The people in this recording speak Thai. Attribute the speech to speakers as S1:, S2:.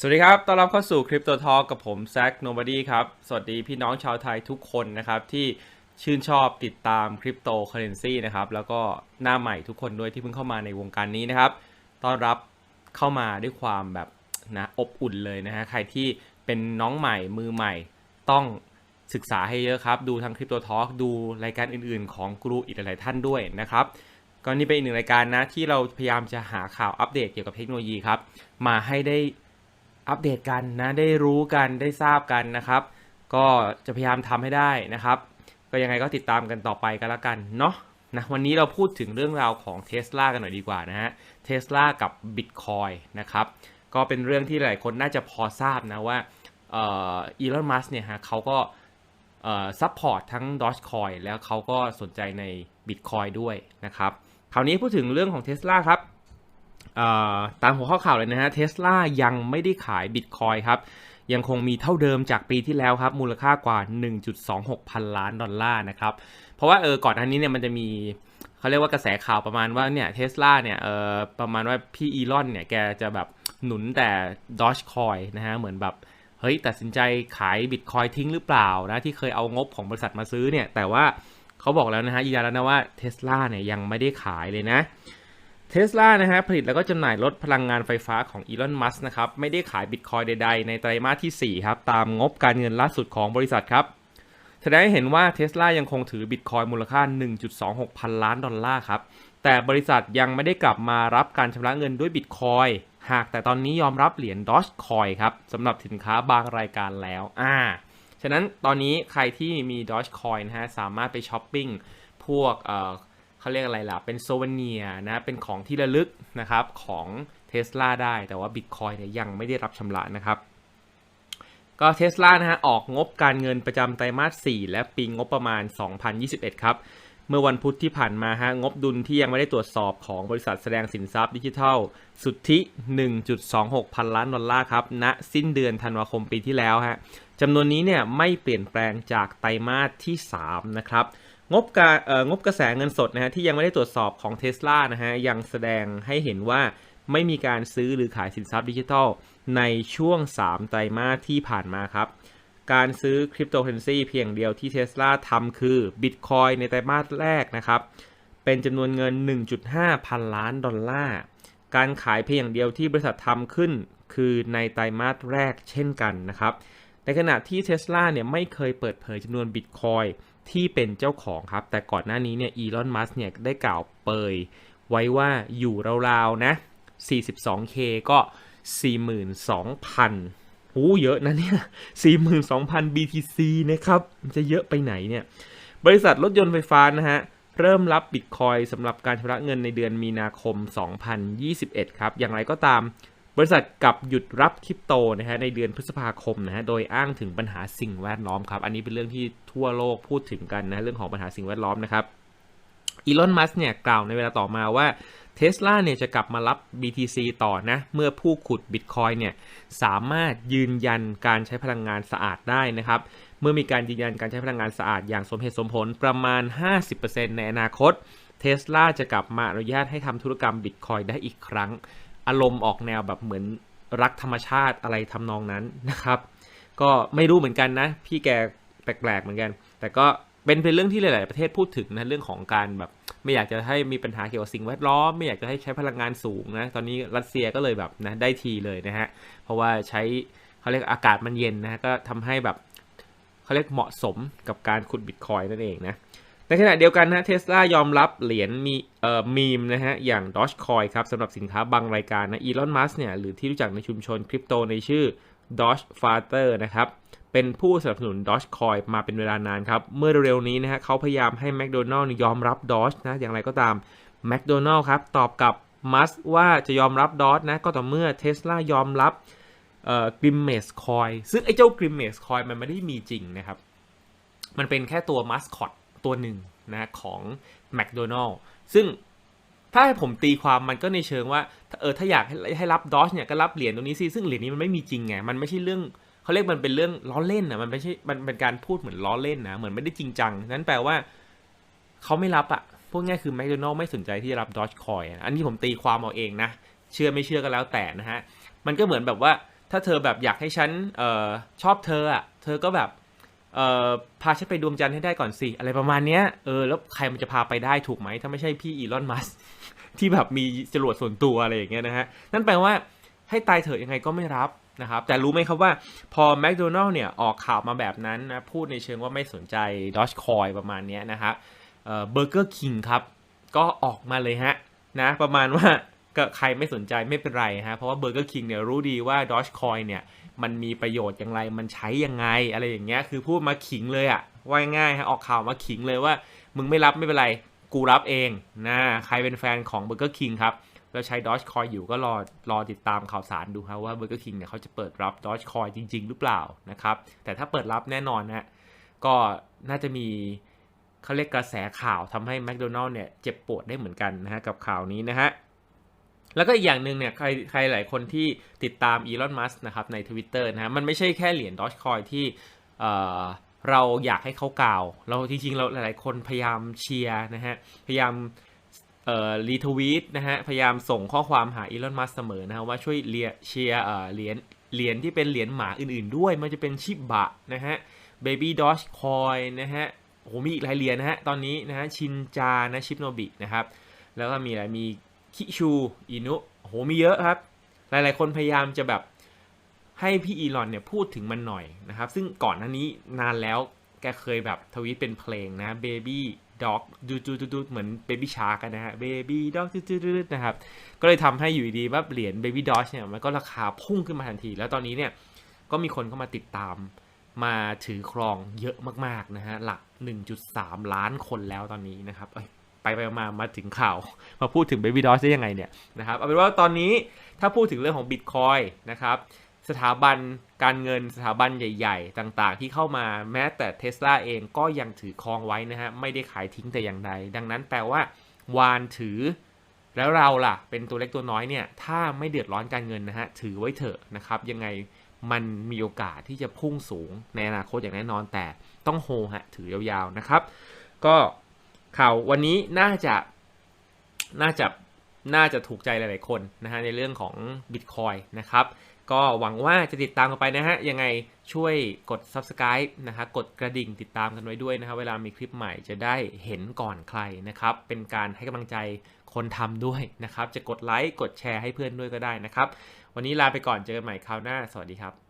S1: สวัสดีครับ ต้อนรับเข้าสู่คริปโตทอ k กับผมแซ k โนบ o ดี้ครับ สวัสดีพี่น้องชาวไทยทุกคนนะครับ ที่ชื่นชอบติดตามคริปโตเคอเรนซีนะครับ แล้วก็หน้าใหม่ทุกคนด้วยที่เพิ่งเข้ามาในวงการนี้นะครับ ต้อนรับเข้ามาด้วยความแบบนะอบอุ่นเลยนะฮะ ใครที่เป็นน้องใหม่มือใหม่ต้องศึกษาให้เยอะครับ ดูทั้งคริปโตทอ k ดูรายการอื่นๆ ของกรูอีกหลายท่านด้วยนะครับก็นี่เป็นอีกหนึ่งรายการนะที่เราพยายามจะหาข่าวอัปเดตเกี่ยวกับเทคโนโลยีครับมาให้ได้ อัปเดตกันนะได้รู้กันได้ทราบกันนะครับ ก็จะพยายามทำให้ได้นะครับ ก็ยังไงก็ติดตามกันต่อไปกันแล้วกันเนาะนะวันนี้เราพูดถึงเรื่องราวของเท s l a กันหน่อยดีกว่านะฮะเท s l a กับ Bitcoin นะครับก็เป็นเรื่องที่หลายคนน่าจะพอทราบนะว่าเอีลอนมัสเนี่ยฮะเขาก็ซัพพอร์ตทั้ง Dogecoin แล้วเขาก็สนใจใน Bitcoin ด้วยนะครับคราวนี้พูดถึงเรื่องของ Tesla ครับ ตามหัวข้อข่าวเลยนะฮะเทสลายังไม่ได้ขายบิตคอยครับ ยังคงมีเท่าเดิมจากปีที่แล้วครับ มูลค่ากว่า 1.26 พันล้านดอลลาร์นะครับ เพราะว่าเออก่อนอันนี้เนี่ยมันจะมีเขาเรียกว่ากระแสข่าวประมาณว่าเนี่ยเทสลาเนี่ยเออประมาณว่าพี่อีลอนเนี่ยแกจะแบบหนุนแต่ดอ g คอยนะฮะเหมือนแบบเฮ้ยตัดสินใจขายบิตคอยทิ้งหรือเปล่านะที่เคยเอางบของบริษัทมาซื้อเนี่ยแต่ว่าเขาบอกแล้วนะฮะยืนยันแล้วนะว่าเทสลาเนี่ยยังไม่ได้ขายเลยนะ เทสลานะฮะผลิตแล้วก็จำหน่ายรถพลังงานไฟฟ้าของอีลอน มัสนะครับ ไม่ได้ขายบิตคอยใดๆ ในไตรมาสที่ 4 ครับ ตามงบการเงินล่าสุดของบริษัทครับ แสดงให้เห็นว่าเทสลายังคงถือบิตคอยมูลค่า 1.26 พันล้านดอลลาร์ครับ แต่บริษัทยังไม่ได้กลับมารับการชำระเงินด้วยบิตคอยหากแต่ตอนนี้ยอมรับเหรียญดอ g คอยครับสำหรับสินค้าบางรายการแล้วอ่าฉะนั้นตอนนี้ใครที่มีดอ g คอยนะฮะสามารถไปช้อปปิ้งพวกเอ่อ เขาเรียกอะไรล่ะ เป็นโซเวเนียนะ เป็นของที่ระลึกนะครับของ Tesla ได้ แต่ว่า Bitcoin เนี่ยยังไม่ได้รับชำระนะครับก็เท sla นะฮะออกงบการเงินประจำไตรมาส 4 และปีงบประมาณ 2021 ครับ เมื่อวันพุธที่ผ่านมาฮะงบดุลที่ยังไม่ได้ตรวจสอบของบริษัทแสดงสินทรัพย์ดิจิทัล สุทธิ 1.26 พันล้านดอลลาร์ครับณสิ้นเดือนธันวาคมปีที่แล้วฮะจำนวนนี้เนี่ยไม่เปลี่ยนแปลงจากไตรมาสที่ 3 นะครับ งบกางบกระแสเงินสดนะฮะที่ยังไม่ได้ตรวจสอบของ t ส l a นะฮะยังแสดงให้เห็นว่าไม่มีการซื้อหรือขายสินทรัพย์ดิจิทัล ในช่วง 3 ไตรมาสที่ผ่านมาครับ การซื้อคริปโตเคอเรนซีเพียงเดียวที่ Tesla ทำคือ Bitcoin ในไตรมาสแรกนะครับ เป็นจำนวนเงิน 1.5 พันล้านดอลลาร์ การขายเพียงเดียวที่บริษัททำขึ้น คือในไตรมาสแรกเช่นกันนะครับ ในขณะที่ Tesla เนี่ยไม่เคยเปิดเผยจำนวน Bitcoin ที่เป็นเจ้าของครับ แต่ก่อนหน้านี้เนี่ยอีลอนมัสเนี่ยได้กล่าวเปยไว้ว่าอยู่ราวๆนะ 42K ก็ 42,000โอ้เยอะนะเนี่ย 42,000 BTC นะครับ จะเยอะไปไหนเนี่ย บริษัทรถยนต์ไฟฟ้านะฮะ เริ่มรับบิตคอยสำหรับการชำระเงินในเดือนมีนาคม 2021 ครับ อย่างไรก็ตาม บริษัทกับหยุดรับคริปโตนะฮะในเดือนพฤษภาคมนะฮะโดยอ้างถึงปัญหาสิ่งแวดล้อมครับ อันนี้เป็นเรื่องที่ทั่วโลกพูดถึงกันนะเรื่องของปัญหาสิ่งแวดล้อมนะครับอีลอนมัสเนี่ยกล่าวในเวลาต่อมาว่าเทสลาเนี่ยจะกลับมารับ BTC ต่อนะ เมื่อผู้ขุดบิตคอยเนี่ยสามารถยืนยันการใช้พลังงานสะอาดได้นะครับ เมื่อมีการยืนยันการใช้พลังงานสะอาดอย่างสมเหตุสมผลประมาณ 50%ในอนาคตเทสลาจะกลับมาอนุญาตให้ทำธุรกรรมบิตคอยได้อีกครั้ง อารมณ์ออกแนวแบบเหมือนรักธรรมชาติอะไรทำนองนั้นนะครับ ก็ไม่รู้เหมือนกันนะ พี่แกแปลกๆเหมือนกัน แต่ก็เป็นเป็นเรื่องที่หลาย ๆ ประเทศพูดถึงนะเรื่องของการแบบ ไม่อยากจะให้มีปัญหาเกี่ยวกับสิ่งแวดล้อม ไม่อยากจะให้ใช้พลังงานสูงนะตอนนี้รัสเซียก็เลยแบบนะได้ทีเลยนะฮะเพราะว่าใช้เขาเรียกอากาศมันเย็นนะก็ทำให้แบบเขาเรียกเหมาะสมกับการขุดบิตคอยนั่นเองนะ ในขณะเดียวกันนะเทสลายอมรับเหรียญมีเอ่อมีมนะฮะอย่าง Dogecoin ครับสำหรับสินค้าบางรายการนะอีลอนมัสเนี่ยหรือที่รู้จักในชุมชนคริปโตในชื่อ Doge Father นะครับเป็นผู้สนับสนุน Dogecoin มาเป็นเวลานานครับ เมื่อเร็วๆนี้นะฮะเขาพยายามให้ McDonald ยอมรับ Doge นะอย่างไรก็ตาม McDonald ครับตอบกับมัสว่าจะยอมรับ Doge นะก็ต่อเมื่อ Tesla ยอมรับเอ่อกริมเมสคอยซึ่งไอ้เจ้ากริมเมสคอยมันไม่ได้มีจริงนะครับ มันเป็นแค่ตัวมัสคอต ตัวหนึ่งนะของ McDonald ซึ่งถ้าให้ผมตีความมันก็ในเชิงว่าเออถ้าอยากให้ให้รับดอชเนี่ยก็รับเหรียญตรงนี้สิซึ่งเหรียญนี้มันไม่มีจริงไงมันไม่ใช่เรื่องเขาเรียกมันเป็นเรื่องล้อเล่นนะมันไม่ใช่มันเป็นการพูดเหมือนล้อเล่นนะเหมือนไม่ได้จริงจังนั้นแปลว่าเขาไม่รับอะพวกนี้คือแมคโดนัลไม่สนใจที่จะรับดอชคอยอันนี้ผมตีความเอาเองนะเชื่อไม่เชื่อก็แล้วแต่นะฮะมันก็เหมือนแบบว่าถ้าเธอแบบอยากให้ฉันเออชอบเธออะเธอก็แบบ เออพาฉันไปดวงจันทร์ให้ได้ก่อนสิอะไรประมาณเนี้ยเออแล้วใครมันจะพาไปได้ถูกไหมถ้าไม่ใช่พี่อีลอนมัสที่แบบมีจรวดส่วนตัวอะไรอย่างเงี้ยนะฮะนั่นแปลว่าให้ตายเถอะยังไงก็ไม่รับนะครับแต่รู้ไหมครับว่าพอแม d โดนัล s เนี่ยออกข่าวมาแบบนั้นนะพูดในเชิงว่าไม่สนใจดอ g คอยประมาณนี้นะครับเบอร์เกอร์คิงครับ ก็ออกมาเลยฮะนะประมาณว่าก็ใครไม่สนใจไม่เป็นไรฮะเพราะว่าเบอร์เกอร์คิงเนี่ยรู้ดีว่าดอ g คอยเนี่ย มันมีประโยชน์อย่างไร มันใช้ยังไง อะไรอย่างเงี้ย คือพูดมาขิงเลยอะว่าง่ายฮะออกข่าวมาขิงเลยว่า มึงไม่รับไม่เป็นไร กูรับเองนะใครเป็นแฟนของ Burger King ครับแล้วใช้ Dogecoin อยู่ก็รอรอติดตามข่าวสารดูครับว่า Burger King เนี่ยเขาจะเปิดรับ Dogecoin จริง ๆ หรือเปล่านะครับแต่ถ้าเปิดรับแน่นอนนะก็น่าจะมีเขาเรียกกระแสข่าวทำให้ McDonald เนี่ยเจ็บปวดได้เหมือนกันนะฮะกับข่าวนี้นะฮะ แล้วก็อีกอย่างหนึ่งเนี่ยใครใครหลายคนที่ติดตามอีลอนมัสนะครับใน Twitter นะฮะมันไม่ใช่แค่เหรียญ Dogecoin ที่เอ่อเราอยากให้เขากล่าว เราจริงๆ เราหลายๆคนพยายามเชียร์นะฮะ พยายามเอ่อรีทวีตนะฮะ พยายามส่งข้อความหาอีลอนมัสเสมอนะฮะว่าช่วยเลียเชียร์เอ่อเหรียญเหรียญที่เป็นเหรียญหมาอื่นๆ ด้วย มันจะเป็นชิบะนะฮะ Baby Doge Coin นะฮะโอ้โหมีอีกหลายเหรียญนะฮะ ตอนนี้นะฮะชินจานะชิปโนบินะครับ แล้วก็มีอะไรมี คิชูอินุโหมีเยอะครับ หลายๆ คนพยายามจะแบบให้พี่อีลอนเนี่ยพูดถึงมันหน่อยนะครับ ซึ่งก่อนหน้านี้นานแล้วแกเคยแบบทวีตเป็นเพลงนะ Baby Dog ดูดูดูดูเหมือน Baby Shark กันนะฮะ Baby Dog ดูดูดูนะครับ ก็เลยทำให้อยู่ดีว่าเหรียญ Baby Dog เนี่ยมันก็ราคาพุ่งขึ้นมาทันที แล้วตอนนี้เนี่ยก็มีคนเข้ามาติดตามมาถือครองเยอะมากๆนะฮะ หลัก 1.3 ล้านคนแล้วตอนนี้นะครับเอ้ย ไปไปมามาถึงข่าว มาพูดถึง Baby Doge ได้ยังไงเนี่ยนะครับเอาเป็นว่าตอนนี้ถ้าพูดถึงเรื่องของ Bitcoin นะครับสถาบันการเงินสถาบันใหญ่ ๆ ต่างๆ ที่เข้ามาแม้แต่เท s l a เองก็ยังถือครองไว้นะฮะไม่ได้ขายทิ้งแต่อย่างใด ดังนั้นแปลว่าวานถือ แล้วเราล่ะ เป็นตัวเล็กตัวน้อยเนี่ยถ้าไม่เดือดร้อนการเงินนะฮะถือไว้เถอะนะครับยังไงมันมีโอกาสที่จะพุ่งสูงในอนาคตอย่างแน่นอนแต่ต้องโฮฮะถือยาวๆนะครับ ก็ ข่าววันนี้น่าจะน่าจะน่าจะถูกใจหลาย ๆ คนนะฮะในเรื่องของ Bitcoin นะครับ ก็หวังว่าจะติดตามกันไปนะฮะ ยังไงช่วยกด Subscribe นะฮะกดกระดิ่งติดตามกันไว้ด้วยนะฮะเวลามีคลิปใหม่จะได้เห็นก่อนใครนะครับ เป็นการให้กำลังใจคนทำด้วยนะครับ จะกดไลค์กดแชร์ให้เพื่อนด้วยก็ได้นะครับ วันนี้ลาไปก่อนเจอกันใหม่คราวหน้า สวัสดีครับ